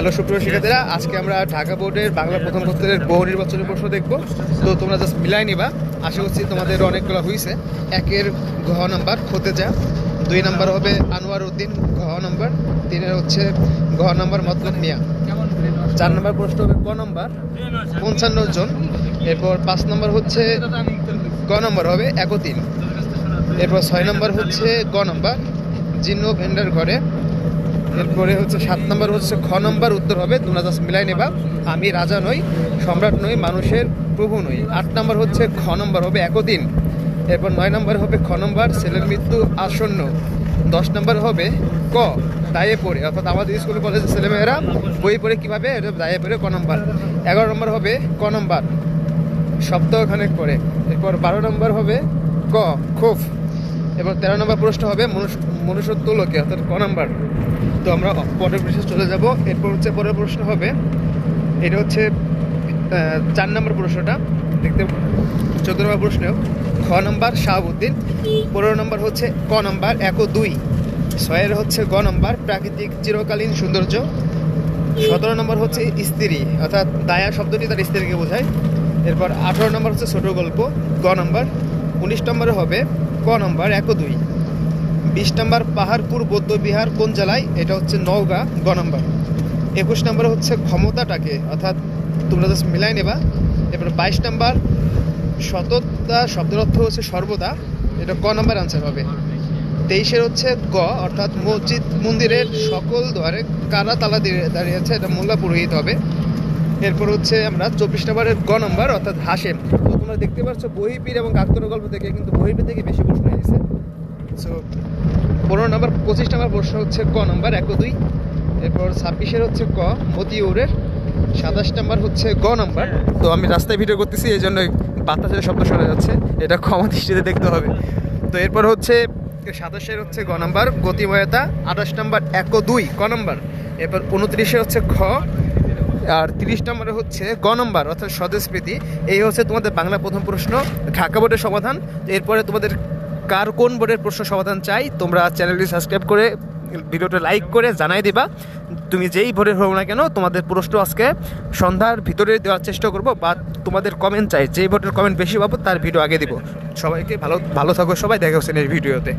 Hello সুপ্রিয় শিক্ষার্থীরা, আজকে আমরা ঢাকা বোর্ডের বাংলা প্রথম পত্রের বহু নির্বাচনী প্রশ্ন দেখব। তো তোমরা জাস্ট মিলাই নিবা। আশা করছি তোমাদের অনেকগুলো হয়েছে একের ঘ নাম্বার খতে যা। দুই নাম্বার হবে আনোয়ার উদ্দিন, ঘ নাম্বার। তিনের হচ্ছে ঘ নাম্বার মতলব মিয়া। চার নম্বর প্রশ্ন হবে ক নম্বর? পঞ্চান্ন জন। এরপর পাঁচ নম্বর হচ্ছে ক নম্বর হবে একতিন। এরপর ছয় নম্বর হচ্ছে গ নম্বর জিন্ন ভেন্ডার ঘরে। এরপরে হচ্ছে সাত নম্বর হচ্ছে খ নম্বর উত্তর হবে জাস্ট মিলাই নেবা। আমি রাজা নই, সম্রাট নই, মানুষের প্রভু নই। আট নম্বর হচ্ছে খ নম্বর হবে একদিন। এরপর নয় নম্বর হবে খ নম্বর, ছেলের মৃত্যু আসন্ন। দশ নম্বর হবে ক, দায়ে পড়ে। অর্থাৎ আমাদের স্কুল, কলেজের ছেলেমেয়েরা বই পড়ে কীভাবে? দায়ে পড়ে ক নম্বর। এগারো নম্বর হবে ক নম্বর, সপ্তাহখানেক পরে। এরপর বারো নম্বর হবে ক খুব এবং তেরো নম্বর প্রশ্ন হবে মনুষ্য- মনুষ্যত্ব লোকে অর্থাৎ ক নম্বর। তো আমরা পরের প্রশ্নে চলে যাব। এরপর হচ্ছে পরের প্রশ্ন হবে। এটা হচ্ছে চার নম্বর প্রশ্নটা। দেখতে চোদ্দ নম্বর প্রশ্ন খ নম্বর শাহাবুদ্দিন, পনেরো নম্বর হচ্ছে ক নম্বর এক ও দুই। ছয়ের হচ্ছে গ নম্বর প্রাকৃতিক চিরকালীন সৌন্দর্য। সতেরো নম্বর হচ্ছে স্ত্রী, অর্থাৎ দায়া শব্দটি তার স্ত্রীকে বোঝায়। এরপর আঠারো নম্বর হচ্ছে ছোট গল্প, গ নম্বর। উনিশ নম্বরে হবে ক নম্বর এক ও দুই। বিশ নম্বর পাহাড়পুর, বৌদ্ধ বিহার, কোন জেলায়? এটা হচ্ছে নওগাঁ, গ নম্বর। একুশ নম্বর হচ্ছে ক্ষমতাটাকে, অর্থাৎ তোমরা জাস্ট মিলাই নেবা। এরপর বাইশ নম্বর, সততা শব্দের অর্থ হচ্ছে সর্বদা। এটা ক নম্বর আনসার হবে। তেইশের হচ্ছে গ, অর্থাৎ মসজিদ, মন্দিরের সকল দ্বারে কারা তালা দিয়ে দাঁড়িয়েছে এটা মোল্লা পুরোহিত হবে। এরপর হচ্ছে আমরা চব্বিশ নম্বরের গ নম্বর, অর্থাৎ হাসেম তোমরা দেখতে পাচ্ছ বহিপীর এবং কাকতর গল্প থেকে কিন্তু বহিপীর থেকে বেশি প্রশ্ন হয়েছে সো পনেরো নম্বর পঁচিশ নম্বর প্রশ্ন হচ্ছে ক নম্বর এক দুই। এরপর ছাব্বিশের হচ্ছে ক মতিউরের। সাতাশ নম্বর হচ্ছে গ নম্বর। তো আমি রাস্তায় ভিডিও করতেছি এই জন্য বাতাসের শব্দ শোনা যাচ্ছে। এটা ক্ষমা দৃষ্টিতে দেখতে হবে। তো এরপর হচ্ছে সাতাশের হচ্ছে গ নম্বর গতিময়তা। আঠাশ নম্বর এক দুই ক নম্বর। এরপর উনত্রিশে হচ্ছে খ আর তিরিশ নম্বরে হচ্ছে গ নম্বর অর্থাৎ স্বদেশপ্রীতি এই হচ্ছে তোমাদের বাংলা প্রথম প্রশ্ন ঢাকা বোর্ডের সমাধান। এরপরে তোমাদের কার কোন বোর্ডের প্রশ্ন সমাধান চাই, তোমরা চ্যানেলটি সাবস্ক্রাইব করে ভিডিওটা লাইক করে জানাই দিবা। তুমি যেই ভোরের হোক না কেন, তোমাদের প্রশ্ন আজকে সন্ধ্যার ভিতরে দেওয়ার চেষ্টা করব, বা তোমাদের কমেন্ট চাই, যেই ভোটের কমেন্ট বেশি পাবো, তার ভিডিও আগে দিব। সবাইকে ভালো ভালো থাকো সবাই, দেখা হচ্ছে ভিডিওতে।